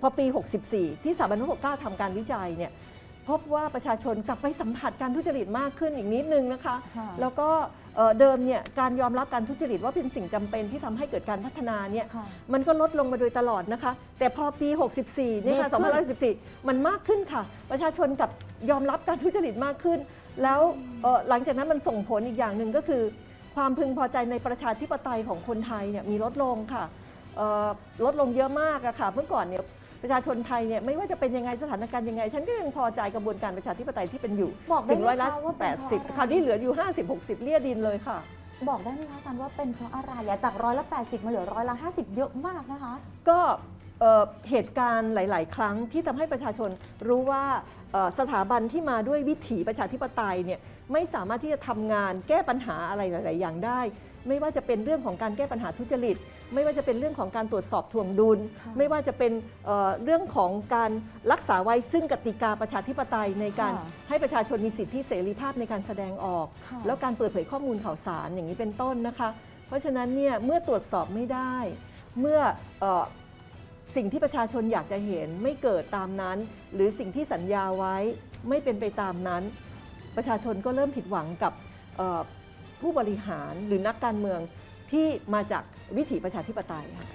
พอปี 64 ที่สถาบันพระปกเกล้าทำการวิจัยเนี่ยพบว่าประชาชนกลับไปสัมผัสการทุจริตมากขึ้นอีกนิดนึงนะคะค่ะแล้วก็เอ่อเดิมเนี่ยการยอมรับการทุจริตว่าเป็นสิ่งจำเป็นที่ทำให้เกิดการพัฒนาเนี่ยค่ะมันก็ลดลงมาโดยตลอดนะคะ แต่พอปี 64เนี่ยค่ะดีขึ้น2564มันมากขึ้นค่ะ ประชาชนกับยอมรับการทุจริตมากขึ้น แล้วเอ่อหลังจากนั้นมันส่งผลอีกอย่างหนึ่งก็คือ ความพึงพอใจในประชาธิปไตยของคนไทยเนี่ยมีลดลงค่ะเอ่อลดลงเยอะมากอะค่ะเมื่อก่อนเนี่ย ประชาชนไทยเนี่ยไม่ว่าจะเป็นยังไงสถานการณ์ยังไง ฉันก็ยังพอใจกระบวนการประชาธิปไตยที่เป็นอยู่บอกได้ถึงไหมร้อยละคะว่าแปเป็นดเพราะสิบอะไร คราวนี้เหลืออยู่ 50 60 เลี่ยดินเลยค่ะ บอกได้ไหมคะอาจารย์ว่าเป็นเพราะอะไรอะจากร้อยละ80มาเหลือร้อยละ50เยอะมากนะคะ ก็ เอ่อเหตุการณ์หลาย ๆ ครั้งที่ทำให้ประชาชนรู้ว่าเอ่อสถาบันที่มาด้วยวิถีประชาธิปไตยเนี่ยไม่สามารถที่จะทำงานแก้ปัญหาอะไรหลาย ๆ อย่างได้ ไม่ว่าจะเป็นเรื่องของการแก้ปัญหาทุจริต ไม่ว่าจะเป็นเรื่องของการตรวจสอบทวงดุลค่ะไม่ว่าจะเป็นเอ่อเรื่องของการรักษาไว้ซึ่งกติกาประชาธิปไตยในการค่ะให้ประชาชนมีสิทธิเสรีภาพในการแสดงออก ค่ะ แล้วการเปิดเผยข้อมูลข่าวสารอย่างนี้เป็นต้นนะคะ เพราะฉะนั้นเนี่ยเมื่อตรวจสอบไม่ได้ เมื่อเออ สิ่งที่ประชาชนอยากจะเห็นไม่เกิดตามนั้น หรือสิ่งที่สัญญาไว้ไม่เป็นไปตามนั้น ประชาชนก็เริ่มผิดหวังกับผู้บริหารหรือนักการเมืองที่มาจากวิถีประชาธิปไตยค่ะ